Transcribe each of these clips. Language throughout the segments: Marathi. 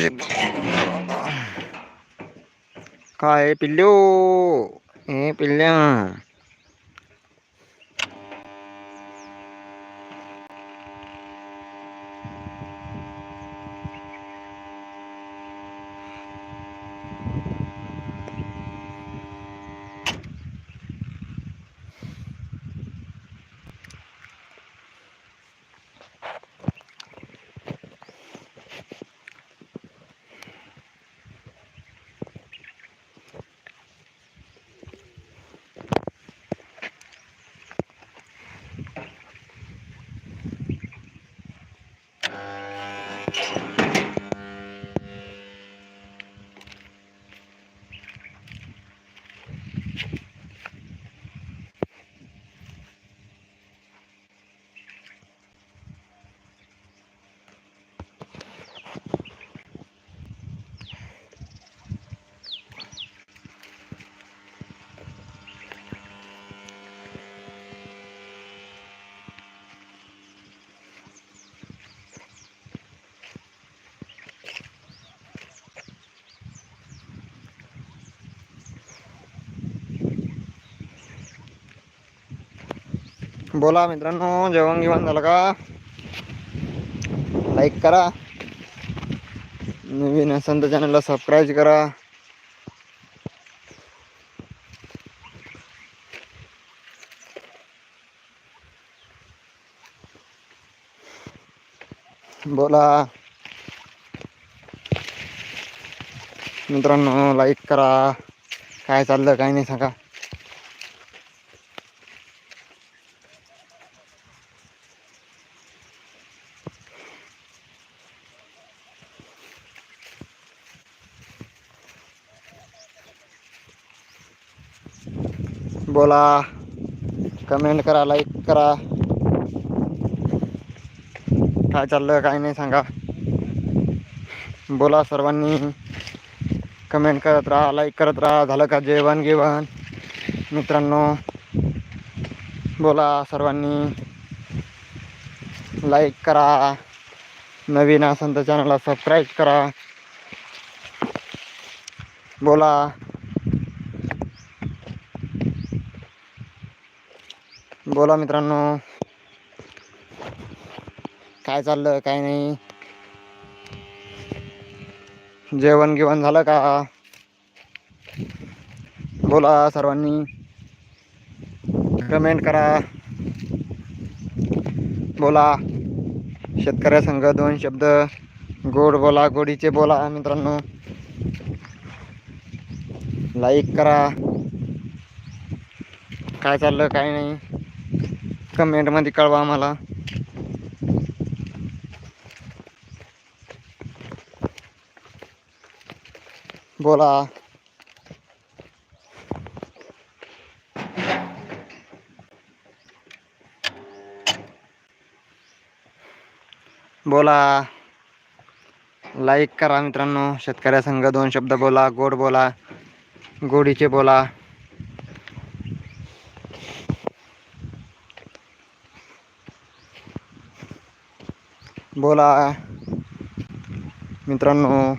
अरे काय पिल्लू हे पिल्ल्या बोला मित्रांनो जेवण घेऊन झालं का? लाईक करा. नवीन असेल तर चॅनलला सबस्क्राईब करा. बोला. मित्रांनो लाईक करा. काय चाललं काय नाही सांगा. बोला कमेंट करा लाईक करा. काय चाललं काय नाही सांगा. बोला सर्वांनी. कमेंट करत राहा लाईक करत राहा. का जेवण घेवण मित्रांनो, बोला सर्वांनी. लाईक करा. नवीन असेल तर चॅनलला सबस्क्राईब करा. बोला. बोला मित्रांनो. काय चाललं काय नाही. जेवण गिवण झालं का? बोला सर्वांनी. कमेंट करा. बोला. शेतकऱ्या संघ दोन शब्द. गोड बोला गोडीचे बोला मित्रांनो. लाईक करा. काय चाललं काय नाही. कमेंटमध्ये कळवा आम्हाला. बोला. बोला. लाईक करा मित्रांनो. शेतकऱ्या संघ दोन शब्द बोला. गोड बोला. गोडीचे बोला. बोला. मित्रांनो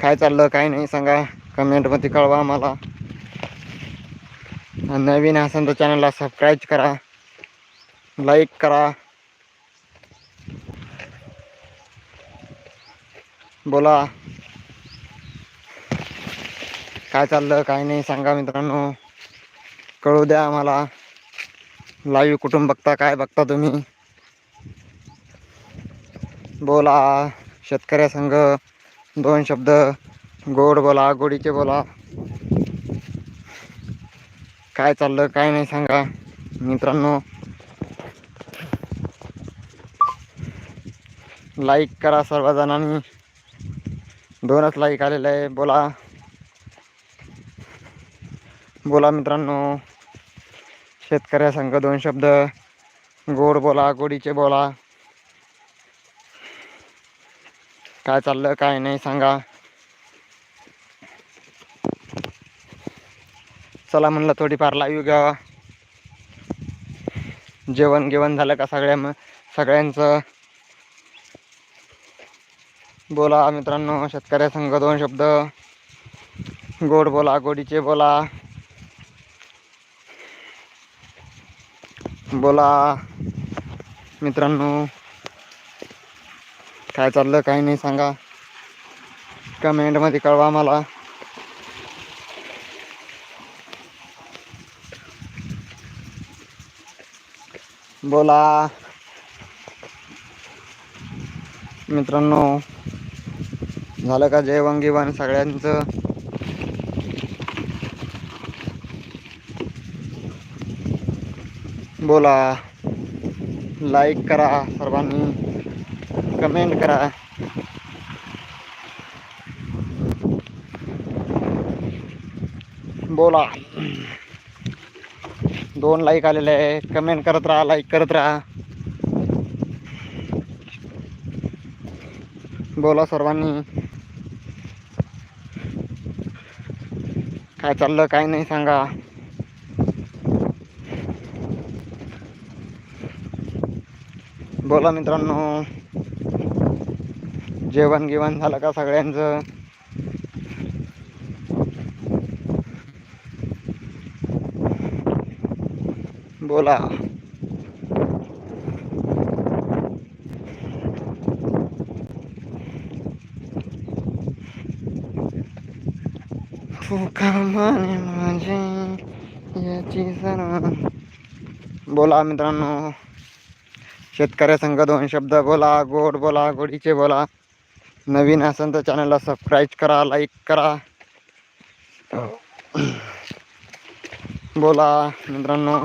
काय चाललं काय नाही सांगा. कमेंटमध्ये कळवा आम्हाला. नवीन असेल तर चॅनलला सबस्क्राईब करा. लाईक करा. बोला. काय चाललं काय नाही सांगा मित्रांनो. कळू द्या आम्हाला. लाईव्ह कुठून बघता काय बघता तुम्ही? बोला. शेतकऱ्या संघ दोन शब्द. गोड बोला गोडीचे बोला. काय चाललं काय नाही सांगा. मित्रांनो लाईक करा सर्वजणांनी. दोनच लाईक आलेलं आहे. बोला. बोला मित्रांनो. शेतकऱ्या संघ दोन शब्द. गोड बोला गोडीचे बोला. काय चाललं काय नाही सांगा. चला म्हणलं थोडीफार लाईव्ह घ्यावा. जेवण गेवण झालं का सगळ्या मग सगळ्यांचं? बोला मित्रांनो शेतकऱ्या संघ दोन शब्द. गोड बोला गोडीचे बोला. बोला मित्रांनो. काय चाललं काही नाही सांगा. कमेंटमध्ये कळवा मला. बोला. मित्रांनो झालं का जेवण गिवण सगळ्यांचं? बोला. लाईक करा सर्वांनी. कमेंट करा बोला दोन लाईक आलेले आहे कमेंट करत राहा लाईक करत राहा बोला सर्वांनी काय चाललं काय नाही सांगा बोला मित्रांनो जेवण गिवण झालं का सगळ्यांचं? बोला. हो माने माझे? याची सर्व बोला मित्रांनो. शेतकऱ्या संघ दोन शब्द बोला गोड बोला गोडीचे बोला. नवीन असेल तर चॅनलला सबस्क्राईब करा लाईक करा. बोला मित्रांनो.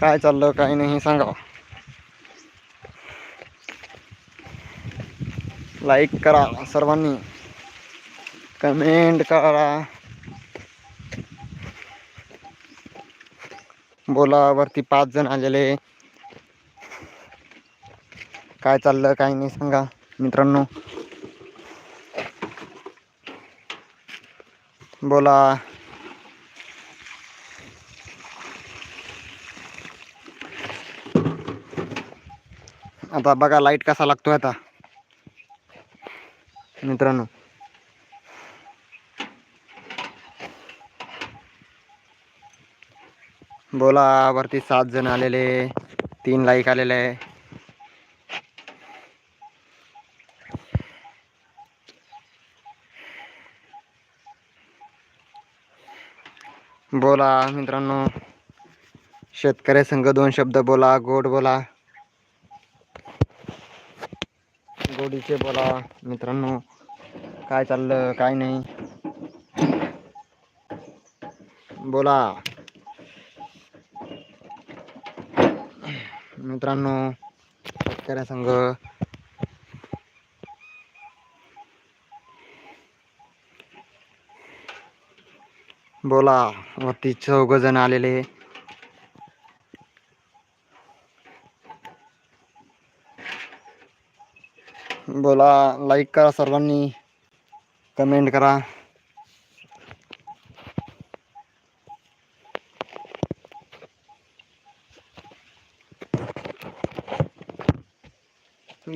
काय चाललं काय नाही सांगा. लाईक करा सर्वांनी. कमेंट करा. बोला वरती पाच जण आलेले. काय चाललं काय नाही सांगा मित्रांनो. बोला. आता बघा लाइट कसा लागतोय आता. मित्रांनो. बोला वरती सात जण आलेले तीन लाईक आलेले आहे. बोला मित्रांनो. शेतकरी संघ दोन शब्द बोला गोड बोला. गोडीचे बोला मित्रांनो. काय चाललं काय नाही. बोला. मित्रांनो शेतकऱ्या संघ. बोला वरती चौघ जण आलेले. बोला लाईक करा सर्वांनी. कमेंट करा.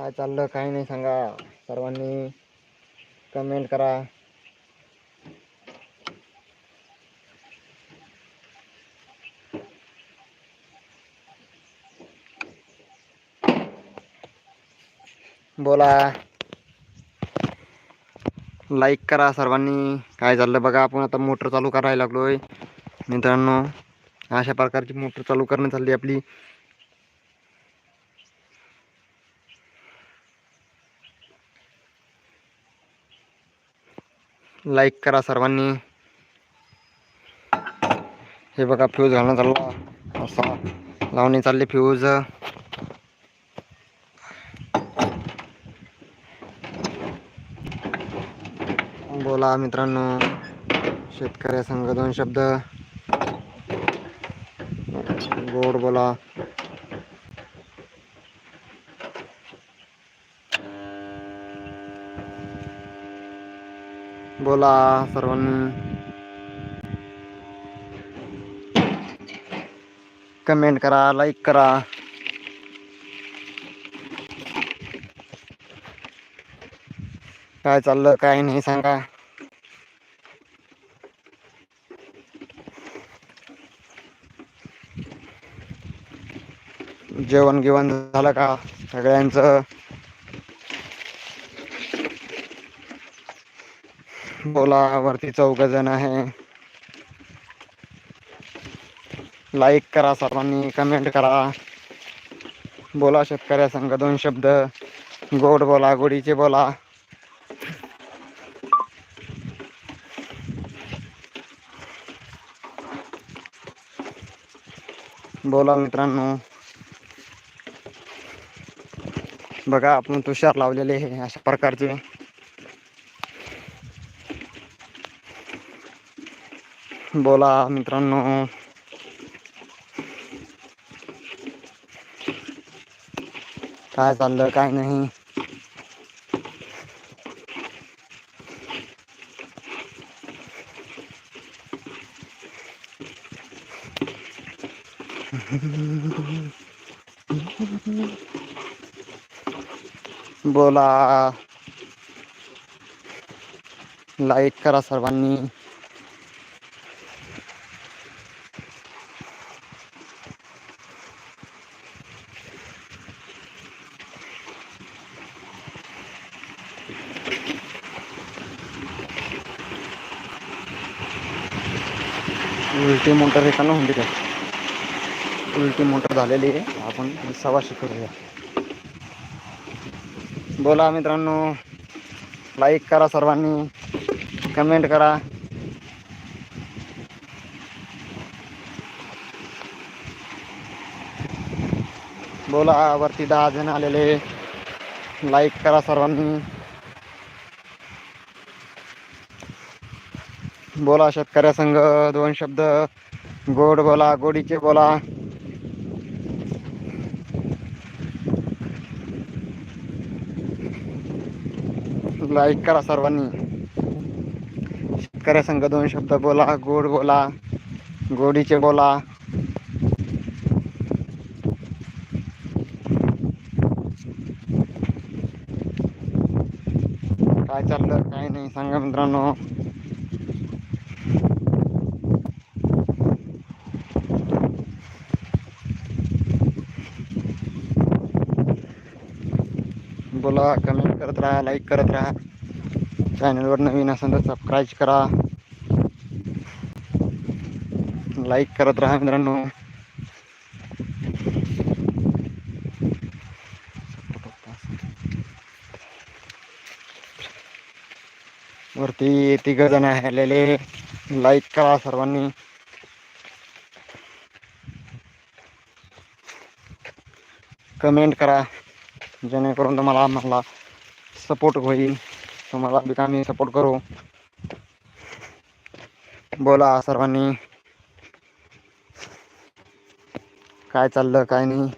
काय चाललं काय नाही सांगा. सर्वांनी कमेंट करा. बोला. लाईक करा सर्वांनी. काय चाललं बघा आपण आता मोटर चालू करायला लागलोय. मित्रांनो अशा प्रकारची मोटर चालू करणं चालली आपली. लाईक करा सर्वांनी. हे बघा फ्यूज घालणं चालला. असा. लावणी चालली फ्यूज बोला मित्रांनो शेतकऱ्या संघ दोन शब्द. गोड बोला. बोला सर्वांनी. कमेंट करा लाईक करा. काय चाललं काय नाही सांगा. जेवण गिवण झालं का सगळ्यांचं? बोला वरती चौघ जण आहे. लाईक करा सर्वांनी कमेंट करा. बोला शेतकऱ्या संघ दोन शब्द. गोड बोला गोडीचे बोला. बोला मित्रांनो. बघा आपण तुषार लावलेले आहे अशा प्रकारचे. बोला मित्रांनो. काय चाललं काय नाही? बोला. लाईक करा सर्वांनी. उलटी मोटर हे का होऊन तिथे उलटी मोटर झालेली आहे. आपण सवाशे करूया. बोला मित्रांनो लाईक करा सर्वांनी कमेंट करा. बोला वरती दहा जण आलेले लाईक करा सर्वांनी. बोला शेतकऱ्या संघ दोन शब्द. गोड बोला गोडीचे बोला. लाईक करा सर्वांनी. शेतकऱ्या संघ दोन शब्द बोला गोड बोला गोडीचे बोला. काय चाललं काय नाही सांगा मित्रांनो बोला कमेंट करत राहा लाईक करत राहा. चॅनलवर नवीन असेल तर सबस्क्राईब करा. लाईक करत राहा मित्रांनो. वरती तिघ जण आलेले. लाईक करा सर्वांनी. कमेंट करा. जेणेकरून तुम्हाला मला सपोर्ट होईल. तुम्हाला बी आम्ही सपोर्ट करू. बोला सर्वांनी. काय चाललं काय नाही.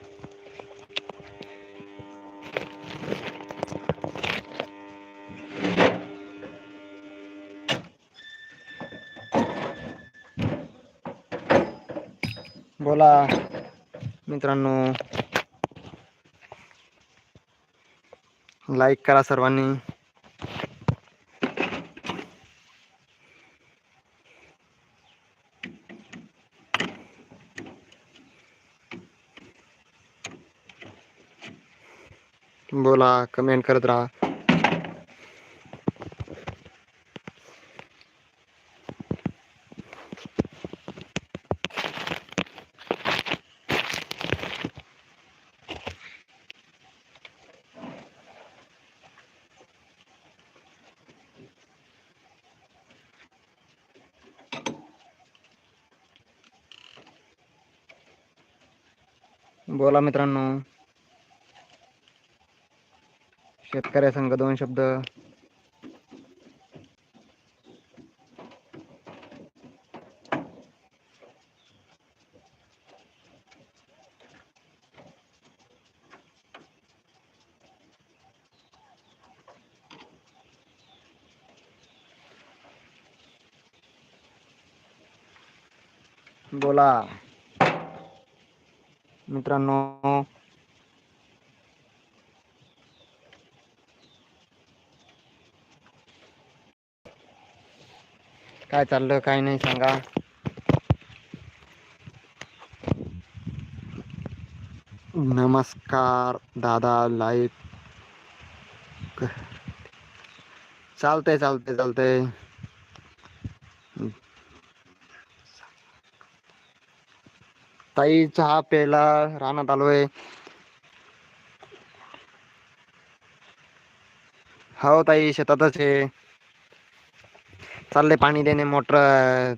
बोला मित्रांनो. लाईक करा सर्वानी. बोला कमेंट करत राहा. बोला मित्रांनो. शेतकऱ्या संघ दोन शब्द. काय चाललं काय नाही सांगा। नमस्कार, दादा लाईव्ह चालतंय चालतंय चालतंय ताई चहा प्यायला रानात आलोय हो ताई, शेतातच आहे चाललंय पाणी देणे मोटर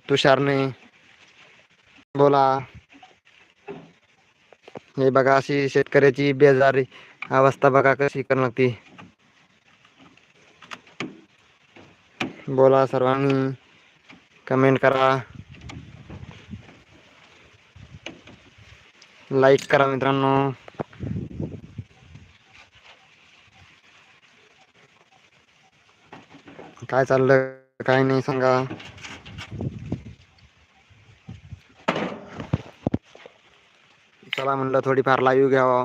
तुषारने बोला. हे बघा अशी शेतकऱ्याची बेजारी अवस्था बघा कशी करणं लागते. बोला सर्वांनी कमेंट करा. लाईक करा मित्रांनो. काय चाललं? काय नाही सांगा. चला म्हणलं थोडीफार लाईव्ह घ्यावा.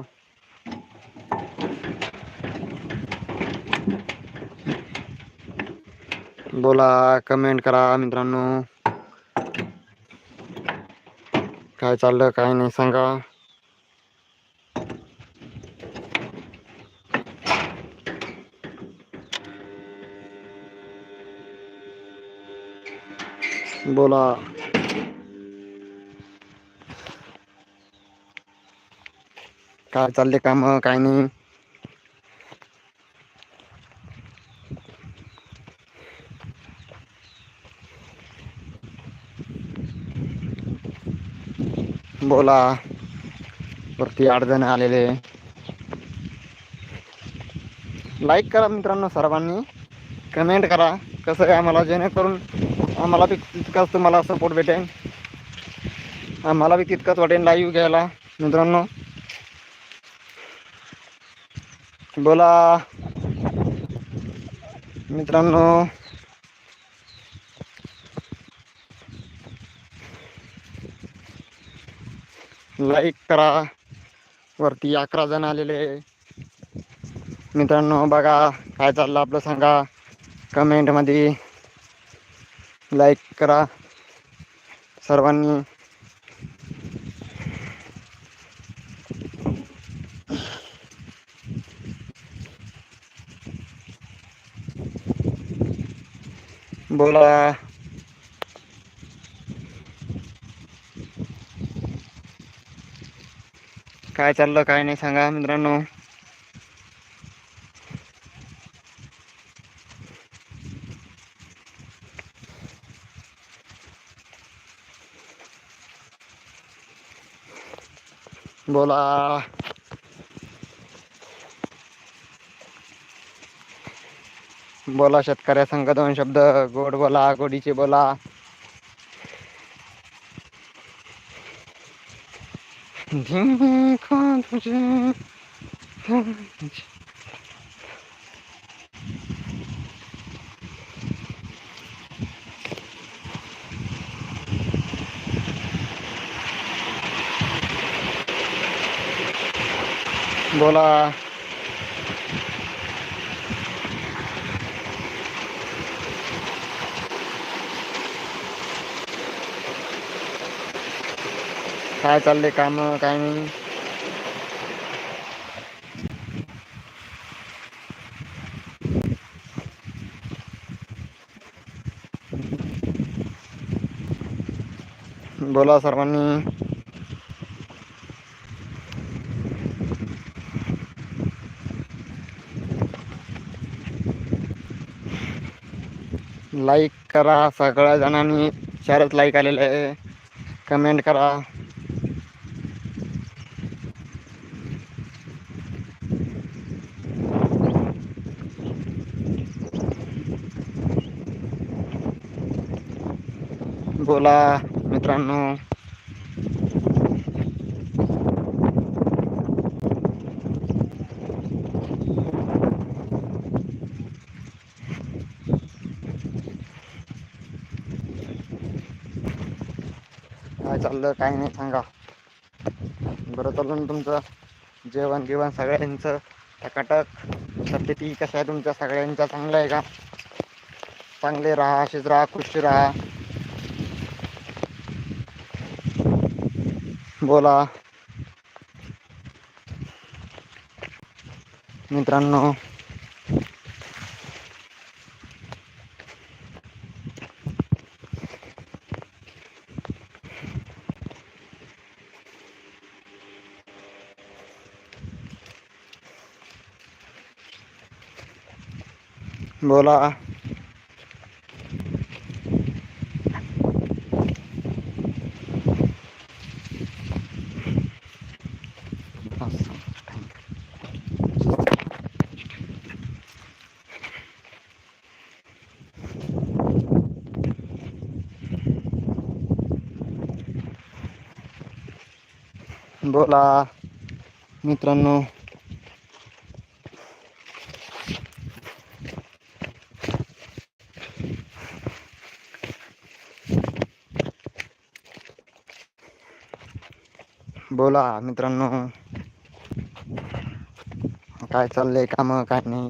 बोला कमेंट करा मित्रांनो. काय चाललं काय नाही सांगा. बोला. काय चालले काम? काय नाही. बोला. वरती आठ जण आलेले. लाईक करा मित्रांनो सर्वांनी. कमेंट करा कसं आहे आम्हाला जेणेकरून आम्हाला बी तितकाच तुम्हाला सपोर्ट भेटेल आम्हाला बी तितकंच वाटेन लाईव्ह घ्यायला मित्रांनो. बोला. मित्रांनो. लाईक करा. वरती अकरा जण आलेले मित्रांनो बघा काय चाललं आपलं सांगा. कमेंटमध्ये लाईक करा सर्वांनी बोला काय चाललं काय नाही सांगा मित्रांनो बोला. बोला शेतकऱ्या संघ दोन शब्द. गोड बोला गोडीचे बोला. देखो तुझे बोला काय चालले काम काय नाही बोला सर्वांनी करा सगळ्या जणांनी. शरद लाईक आलेलं आहे. कमेंट करा. बोला मित्रांनो. चाललं काय नाही सांगा. बरं चालून तुमचं जेवण गिवण सगळ्यांचं टकाटक. तब्येती कसं आहे तुमच्या? सगळ्यांच्या चांगलं आहे का? चांगले राहा असेच राहा खुशी राहा. बोला. मित्रांनो बोला बोला मित्रांनो बोला मित्रांनो. काय चाललंय? काम काय नाही?